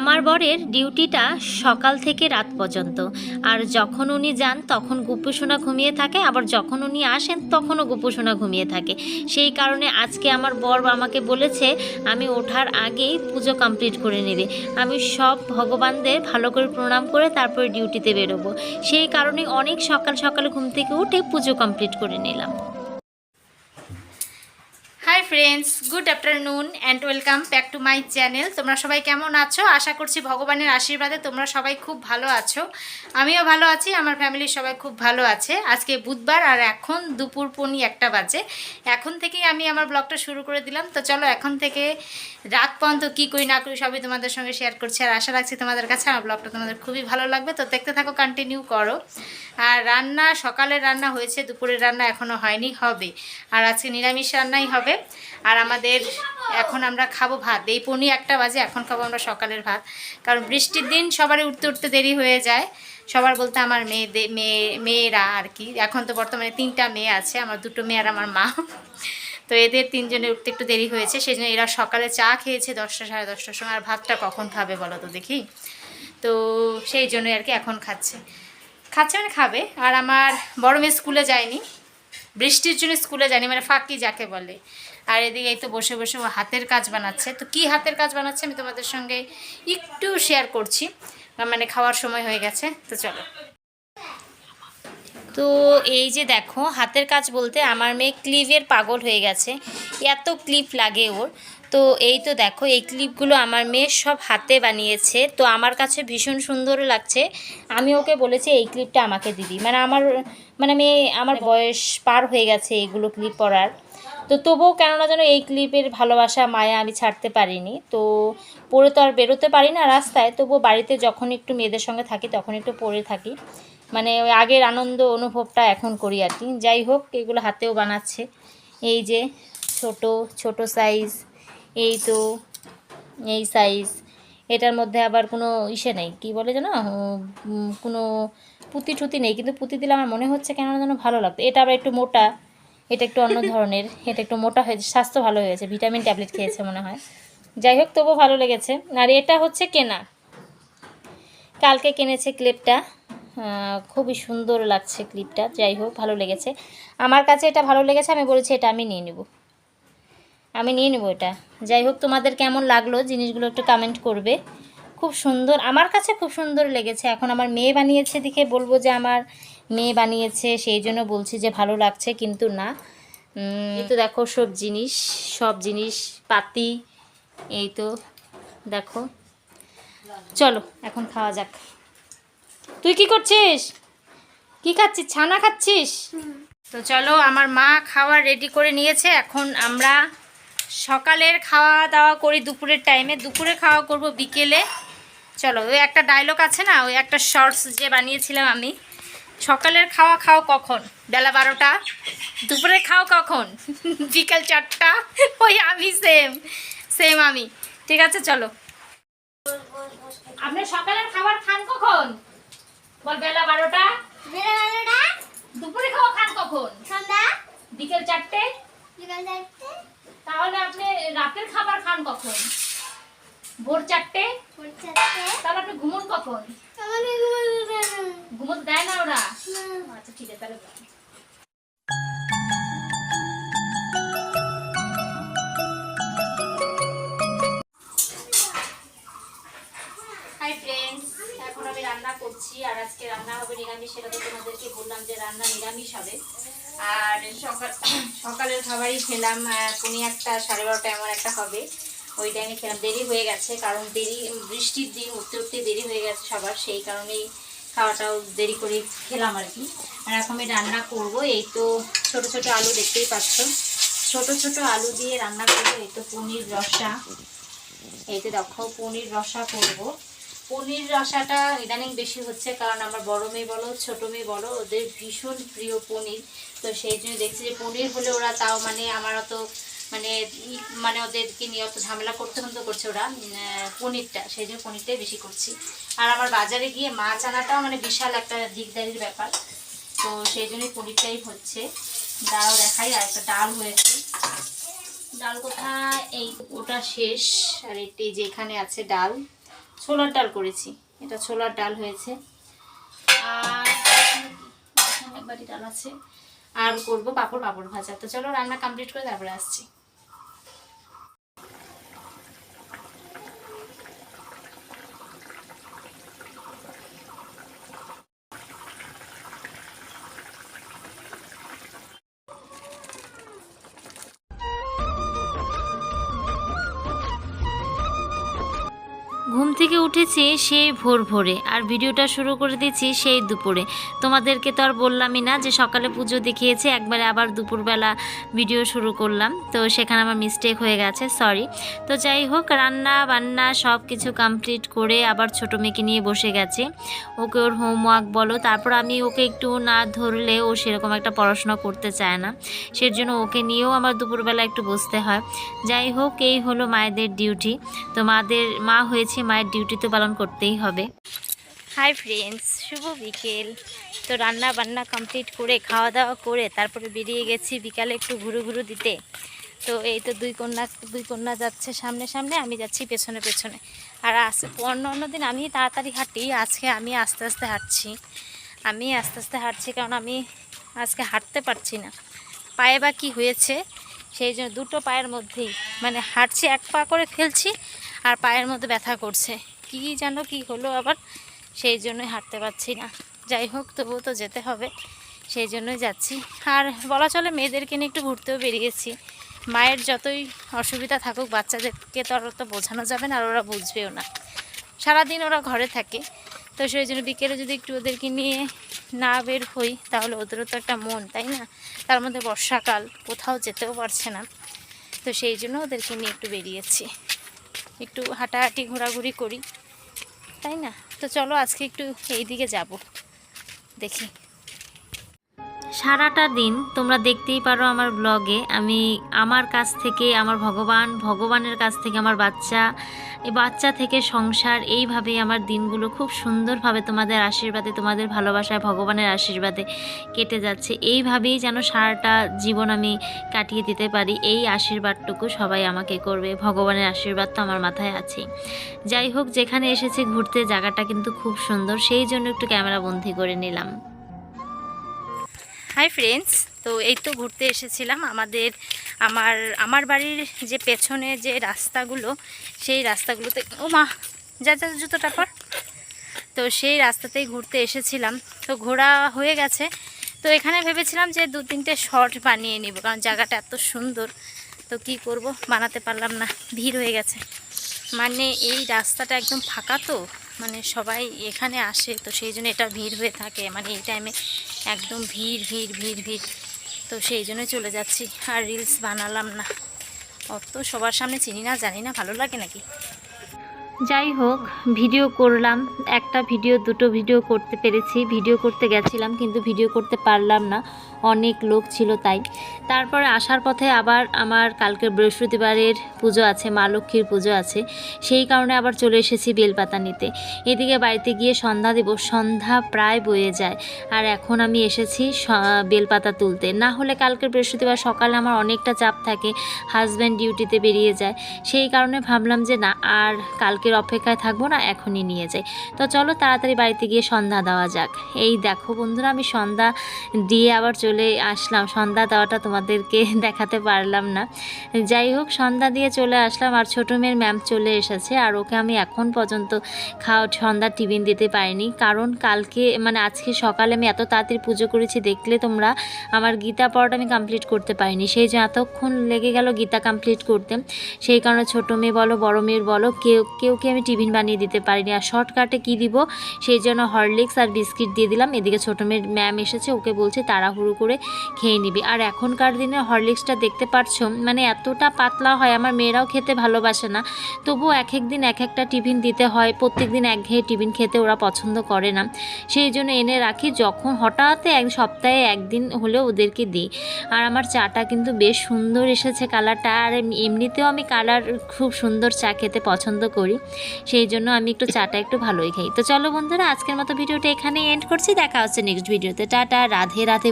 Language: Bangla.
আমার বরের ডিউটিটা সকাল থেকে রাত পর্যন্ত। আর যখন উনি যান, তখন গুপ্পসোনা ঘুমিয়ে থাকে। আবার যখন উনি আসেন, তখনও গুপ্পসোনা ঘুমিয়ে থাকে। সেই কারণে আজকে আমার বর আমাকে বলেছে, আমি ওঠার আগেই পুজো কমপ্লিট করে নেবে। আমি সব ভগবানদের ভালো করে প্রণাম করে তারপরে ডিউটিতে বেরোবো। সেই কারণে অনেক সকাল সকালে ঘুম থেকে উঠে পুজো কমপ্লিট করে নিলাম। Hi friends good afternoon and welcome back to my channel তোমরা সবাই কেমন আছো? আশা করছি ভগবানের আশীর্বাদে তোমরা সবাই খুব ভালো আছো। আমিও ভালো আছি, আমার ফ্যামিলির সবাই খুব ভালো আছে। আজকে বুধবার আর এখন দুপুর পনি একটা বাজে। এখন থেকেই আমি আমার ব্লগটা শুরু করে দিলাম। তো চলো এখন থেকে রাত পর্যন্ত কী করি না করি সবই তোমাদের সঙ্গে শেয়ার করছি। আর আশা রাখছি তোমাদের কাছে আমার ব্লগটা তোমাদের খুবই ভালো লাগবে। তো দেখতে থাকো কন্টিনিউ করো। আর রান্না, সকালের রান্না হয়েছে, দুপুরের রান্না এখনও হয়নি, হবে। আর আজকে নিরামিষ রান্নাই হবে। আর আমাদের এখন আমরা খাব ভাত। এই পনি একটা বাজে, এখন খাব আমরা সকালের ভাত। কারণ বৃষ্টির দিন সবারই উঠতে উঠতে দেরি হয়ে যায়। সবার বলতে আমার মেয়েদের মেয়ে, মেয়েরা আর কি। এখন তো বর্তমানে তিনটা মেয়ে আছে, আমার দুটো মেয়ে আর আমার মা। তো এদের তিনজনে উঠতে একটু দেরি হয়েছে সেই জন্য এরা সকালে চা খেয়েছে দশটা, সাড়ে দশটার সময়। আর ভাতটা কখন খাবে বলো তো দেখি? তো সেই জন্যই আর কি এখন খাচ্ছে। খাচ্ছে মানে খাবে। আর আমার বড় মেয়ে স্কুলে যায়নি। বৃষ্টির জন্য স্কুলে জানি মানে ফাঁকি যাকে বলে। আর এদিকে এই তো বসে বসে ও হাতের কাজ বানাচ্ছে। তো কি হাতের কাজ বানাচ্ছে আমি তোমাদের সঙ্গে একটু শেয়ার করছি। মানে খাওয়ার সময় হয়ে গেছে, তো চলো। তো এই যে দেখো, হাতের কাজ বলতে আমার মেয়ে ক্লিভের পাগল হয়ে গেছে। এত ক্লিপ লাগে ওর। তো এই তো দেখো, এই ক্লিপগুলো আমার মেয়ে সব হাতে বানিয়েছে। তো আমার কাছে ভীষণ সুন্দর লাগছে। আমি ওকে বলেছি, এই ক্লিপটা আমাকে দিবি। মানে আমার মানে মেয়ে, আমার বয়স পার হয়ে গেছে এগুলো ক্লিপ পরার। তো তবুও কেননা যেন এই ক্লিপের ভালোবাসা, মায়া আমি ছাড়তে পারিনি। তো পরে তো আর বেরোতে পারি না রাস্তায়। তবুও বাড়িতে যখন একটু মেয়েদের সঙ্গে থাকি, তখন একটু পরে থাকি। মানে ওই আগের আনন্দ, অনুভবটা এখন করি আর কি। যাই হোক, এগুলো হাতেও বানাচ্ছে। এই যে ছোট ছোট সাইজ এই তো, এই সাইজ এটার মধ্যে আবার কোনো ইসে নেই, কি বলে যেন? কোনো পুঁতি টুতি নেই, কিন্তু পুঁতি দিলে আমার মনে হচ্ছে কেন যেন ভালো লাগতো। এটা আবার একটু মোটা, এটা একটু অন্য ধরনের, এটা একটু মোটা হয়েছে, স্বাস্থ্য ভালো হয়েছে ভিটামিন ট্যাবলেট খেয়েছে মনে হয়। যাই হোক, তবুও ভালো লেগেছে। আর এটা হচ্ছে কেনা। কালকে কিনেছে ক্লিপটা। খুবই সুন্দর লাগছে ক্লিপটা, যাই হোক, ভালো লেগেছে। আমার কাছে এটা ভালো লেগেছে, আমি বলেছি এটা আমি নিয়ে নেব। আমি নিয়ে নেব এটা। যাই হোক তোমাদের কেমন লাগল? জিনিসগুলো একটু কমেন্ট করবে। খুব সুন্দর আমার কাছে খুব সুন্দর লেগেছে। এখন আমার মেয়ে বানিয়েছে দেখে বলব যে আমার মেয়ে বানিয়েছে সেই জন্য বলছি যে ভালো লাগছে কিন্তু না। এই তো দেখো সব জিনিস সব জিনিস পাতি এই তো দেখো। চলো এখন খাওয়া যাক। তুই কি করছিস? কি খাচ্ছিস? ছানা খাচ্ছিস? তো চলো আমার মা খাওয়া রেডি করে নিয়েছে। এখন আমরা সকালের খাওয়া দাওয়া করি দুপুরের টাইমে দুপুরে খাওয়া করব বিকেলে। চলো ওই একটা ডায়লগ আছে না? ওই একটা শর্টস যে বানিয়েছিলাম আমি। সকালের খাওয়া খাও কখন? বেলা বারোটা। দুপুরে খাও কখন? বিকাল চারটা। ওই আমি সেম সেম আমি। ঠিক আছে চলো। আপনি সকালের খাবার খান কখন? বল বেলা বারোটা। বেলা বারোটা। দুপুরে খাওয়া খান কখন? সন্ধ্যা। বিকেল চারটে। বিকাল চারটে। তাহলে আপনি রাতের খাবার খান কখন? ভোর চারটে? তাহলে আপনি ঘুমন কখন? আমাকে দেয় না। ঘুমোতে দেয় না ওরা? আচ্ছা ঠিক আছে তাহলে এখন আমি রান্না করছি আর আজকে রান্না হবে নিরামিষ সেটা তো তোমাদেরকে বললাম যে রান্না নিরামিষ হবে। আর সকাল সকালের খাবারই খেলাম পৌনে একটা, সাড়ে বারোটা এমন একটা হবে। ওই টাইমে খেলাম। দেরি হয়ে গেছে, কারণ দেরি, বৃষ্টির দিন উঠতে উঠতে দেরি হয়ে গেছে সবার, সেই কারণেই খাওয়াটাও দেরি করে খেলাম আর কি। আর এখন আমি রান্না করব, এই তো ছোট ছোট আলু দেখতেই পাচ্ছ। ছোট ছোট আলু দিয়ে রান্না করব, এই তো পনির রসা। এই তো দেখো, পনির রসা করব। পনির রসাটা ইদানিং বেশি হচ্ছে, কারণ আমার বড় মেয়ে বলো, ছোট মেয়ে বলো, ওদের ভীষণ প্রিয় পনির। তো সেই জন্য দেখছি যে পনির হলে ওরা তাও মানে আমার অত মানে মানে ওদেরকে নিয়ে অত ঝামেলা করতে হতে করছে ওরা পনিরটা। সেই জন্য পনিরটাই বেশি করছি। আর আমার বাজারে গিয়ে মাছ আনাটাও মানে বিশাল একটা দিকদারির ব্যাপার। তো সেই জন্যই পনিরটাই হচ্ছে। ডাল দেখাই, আর একটা ডাল হয়েছে। ডাল কোথায়? এই ওটা শেষ। আর একটি যে এখানে আছে ডাল। ছোলার ডাল করেছি। এটা ছোলার ডাল হয়েছে। আর বাটি ডাল আছে। আর করব পাপড় পাপড় ভাজা। তো চলো রান্না কমপ্লিট করে তারপরে আসছি। ঘুম থেকে উঠেছি সেই ভোর ভোরে আর ভিডিওটা শুরু করে দিয়েছি সেই দুপুরে। তোমাদেরকে তো আর বললামই না যে সকালে পুজো দেখিয়েছি, একবারে আবার দুপুরবেলা ভিডিও শুরু করলাম। তো সেখানে আমার মিস্টেক হয়ে গেছে সরি তো যাই হোক, রান্না বান্না সব কিছু কমপ্লিট করে আবার ছোটো মেয়েকে নিয়ে বসে গেছে। ওকে ওর হোমওয়ার্ক বলো, তারপর আমি ওকে একটু না ধরলে ও সেরকম একটা পড়াশোনা করতে চায় না। সের জন্য ওকে নিয়েও আমার দুপুরবেলা একটু বসতে হয়। যাই হোক, এই হলো মায়েদের ডিউটি তো মাদের, মা হয়েছে মায়ের ডিউটি তো পালন করতেই হবে। হাই ফ্রেন্ডস শুভ বিকেল। তো রান্না বান্না কমপ্লিট করে খাওয়া দাওয়া করে, তারপরে বেরিয়ে গেছি বিকালে একটু ঘুরু ঘুরু দিতে। তো এই তো দুই কন্যা দুই কন্যা যাচ্ছে সামনে সামনে, আমি যাচ্ছি পেছনে পেছনে। আর আস অন্য অন্য দিন আমি তাড়াতাড়ি হাঁটি, আজকে আমি আস্তে আস্তে হাঁটছি। আমি আস্তে আস্তে হাঁটছি কারণ আমি আজকে হাঁটতে পারছি না। পায়ে বা কী হয়েছে, সেই জন্য দুটো পায়ের মধ্যেই মানে হাঁটছি, এক পা করে ফেলছি আর পায়ের মধ্যে ব্যথা করছে। কী যেন, কি হলো আবার, সেই জন্যই হাঁটতে পারছি না। যাই হোক, তবুও তো যেতে হবে, সেই জন্যই যাচ্ছি। আর বলা চলে, মেয়েদেরকে নিয়ে একটু ঘুরতেও বেরিয়েছি। মায়ের যতই অসুবিধা থাকুক, বাচ্চাদেরকে তো আর তো বোঝানো যাবে না, আর ওরা বুঝবেও না। সারাদিন ওরা ঘরে থাকে, তো সেই জন্য বিকেলে যদি একটু ওদেরকে নিয়ে না বের হই, তাহলে ওদেরও তো একটা মন, তাই না? তার মধ্যে বর্ষাকাল, কোথাও যেতেও পারছে না। তো সেই জন্য ওদেরকে নিয়ে একটু বেরিয়েছি। একটু হাঁটাহাঁটি ঘোরাঘুরি করি। তাই না? তো চলো আজকে একটু এই দিকে যাব। দেখি। সারাটা দিন তোমরা দেখতেই পারো আমার ব্লগে আমি আমার কাছ থেকে, আমার ভগবান, ভগবানের কাছ থেকে আমার বাচ্চা, এই বাচ্চা থেকে সংসার, এইভাবেই আমার দিনগুলো খুব সুন্দরভাবে তোমাদের আশীর্বাদে, তোমাদের ভালোবাসায়, ভগবানের আশীর্বাদে কেটে যাচ্ছে। এইভাবেই যেন সারাটা জীবন আমি কাটিয়ে দিতে পারি, এই আশীর্বাদটুকু সবাই আমাকে করবে, ভগবানের আশীর্বাদ তো আমার মাথায় আছে যাই হোক, যেখানে এসেছে, ঘুরতে, জায়গাটা কিন্তু খুব সুন্দর, সেই জন্য একটু ক্যামেরা বন্দি করে নিলাম। হাই ফ্রেন্ডস তো এই তো ঘুরতে এসেছিলাম। আমাদের, আমার আমার বাড়ির যে পেছনে যে রাস্তাগুলো, সেই রাস্তাগুলোতে, ও মা, যা যা, জুতোটা পর। তো সেই রাস্তাতেই ঘুরতে এসেছিলাম। তো ঘোরা হয়ে গেছে। তো এখানে ভেবেছিলাম যে দু, তিনটে শর্ট বানিয়ে নিব, কারণ জায়গাটা এত সুন্দর। তো কি করব, বানাতে পারলাম না। ভিড় হয়ে গেছে। মানে এই রাস্তাটা একদম ফাঁকা তো। মানে সবাই এখানে আসে, তো সেই জন্য এটা ভিড় হয়ে থাকে। মানে এই টাইমে একদম ভিড় ভিড় ভিড় ভিড়। তো সেই জন্য চলে যাচ্ছি। আর রিলস বানালাম না। অত সবার সামনে চিনি না, জানি না ভালো লাগে নাকি। যাই হোক, ভিডিও করলাম। একটা ভিডিও, দুটো ভিডিও করতে পেরেছি। ভিডিও করতে গেছিলাম, কিন্তু ভিডিও করতে পারলাম না। অনেক লোক ছিল তাই। তারপরে আসার পথে আবার আমার কালকে বৃহস্পতিবারের পুজো আছে, মা লক্ষ্মীর পুজো আছে। সেই কারণে আবার চলে এসেছি বেলপাতা নিতে। এদিকে বাড়িতে গিয়ে সন্ধ্যা দেব, সন্ধ্যা প্রায় বয়ে যায়। আর এখন আমি এসেছি বেলপাতা তুলতে। না হলে কালকে বৃহস্পতিবার সকালে আমার অনেকটা চাপ থাকে, হাজব্যান্ড ডিউটিতে বেরিয়ে যায়। সেই কারণে ভাবলাম যে না, আর কালকের অপেক্ষায় থাকব না, এখনই নিয়ে যাই। তো চলো তাড়াতাড়ি বাড়িতে গিয়ে সন্ধ্যা দেওয়া যাক। এই দেখো বন্ধুরা, আমি সন্ধ্যা দিয়ে আবার চলে আসলাম। সন্ধ্যা দেওয়াটা তোমাদেরকে দেখাতে পারলাম না। যাই হোক, সন্ধ্যা দিয়ে চলে আসলাম আর ছোটো মেয়ের ম্যাম চলে এসেছে আর ওকে আমি এখন পর্যন্ত খাওয়া, সন্ধ্যা টিফিন দিতে পারিনি। কারণ কালকে মানে আজকে সকালে আমি এত তাড়াতাড়ি পুজো করেছি, দেখলে তোমরা আমার গীতা পড়াটা আমি কমপ্লিট করতে পারিনি। সেই যে এতক্ষণ লেগে গেল গীতা কমপ্লিট করতে। সেই কারণে ছোটো মেয়ে বলো, বড় মেয়ের বলো কেউ কেউকে আমি টিফিন বানিয়ে দিতে পারিনি আর শর্টকাটে কী দিব? সেই জন্য হরলিক্স আর বিস্কিট দিয়ে দিলাম। এদিকে ছোটো মেয়ের ম্যাম এসেছে, ওকে বলছে তাড়াহুড়ো করে খেয়ে নিবি। আর এখনকার দিনে হরলিক্সটা দেখতে পারছ মানে এতটা পাতলা হয়, আমার মেয়েরাও খেতে ভালোবাসে না। তবুও এক এক দিন এক একটা টিফিন দিতে হয় প্রত্যেক দিন একঘেয়ে টিফিন খেতে ওরা পছন্দ করে না। সেই জন্য এনে রাখি, যখন হঠাৎ এক সপ্তাহে একদিন হলেও ওদেরকে দিই। আর আমার চাটা কিন্তু বেশ সুন্দর এসেছে কালারটা, আর এমনিতেও আমি কালার খুব সুন্দর চা খেতে পছন্দ করি। সেই জন্য আমি একটু চাটা একটু ভালোই খাই। তো চলো বন্ধুরা, আজকের মতো ভিডিওটা এখানে এন্ড করছি। দেখা হচ্ছে নেক্সট ভিডিওতে টাটা, রাধে রাধে